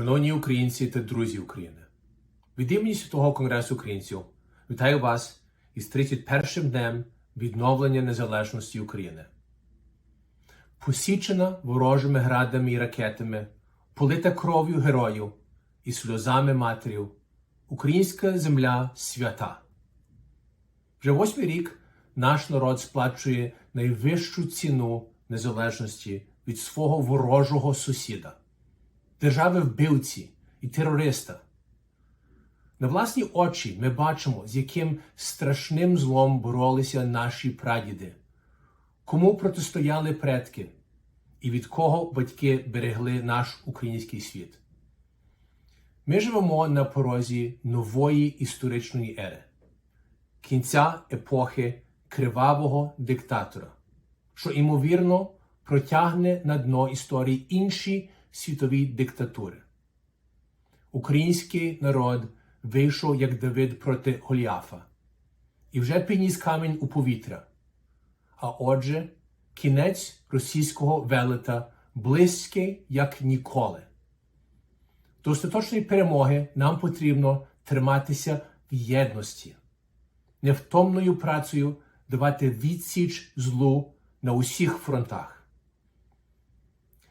Шановні українці та друзі України, від імені Святого Конгресу українців вітаю вас із 31-м днем відновлення незалежності України. Посічена ворожими градами і ракетами, полита кров'ю героїв і сльозами матерів, українська земля свята. Вже восьмий рік наш народ сплачує найвищу ціну незалежності від свого ворожого сусіда держави вбивці і терориста. На власні очі ми бачимо, з яким страшним злом боролися наші прадіди, кому протистояли предки і від кого батьки берегли наш український світ. Ми живемо на порозі нової історичної ери, кінця епохи кривавого диктатора, що ймовірно протягне на дно історії інші світові диктатури. Український народ вийшов як Давид проти Голіафа і вже підніс камінь у повітря. А отже, кінець російського велета близький як ніколи. До остаточної перемоги нам потрібно триматися в єдності, невтомною працею давати відсіч злу на усіх фронтах.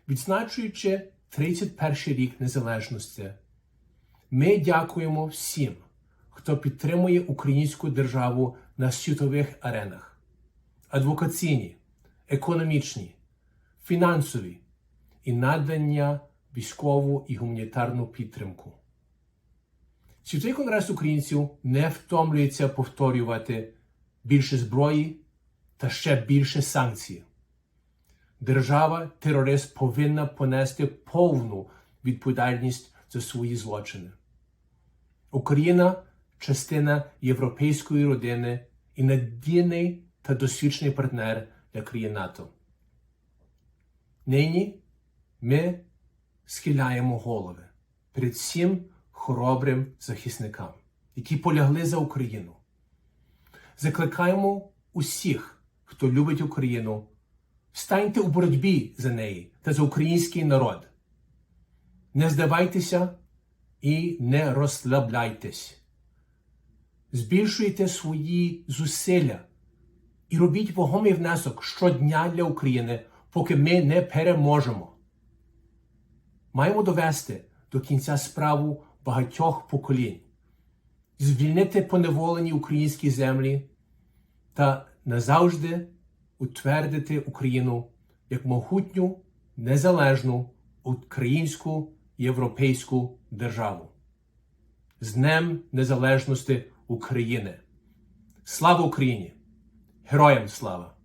Відзначуючи 31 рік незалежності, ми дякуємо всім, хто підтримує українську державу на світових аренах: адвокаційні, економічні, фінансові і надання військову і гуманітарну підтримку. Світовий конгрес українців не втомлюється повторювати більше зброї та ще більше санкцій. Держава терорист повинна понести повну відповідальність за свої злочини. Україна частина європейської родини і надійний та досвідчений партнер для країн НАТО. Нині ми схиляємо голови перед всім хоробрим захисникам, які полягли за Україну. Закликаємо усіх, хто любить Україну. Станьте у боротьбі за неї та за український народ. Не здавайтеся і не розслабляйтесь. Збільшуйте свої зусилля і робіть вагомий внесок щодня для України, поки ми не переможемо. Маємо довести до кінця справу багатьох поколінь, звільнити поневолені українські землі та назавжди утвердити Україну як могутню, незалежну українську європейську державу. З Днем Незалежності України. Слава Україні! Героям слава!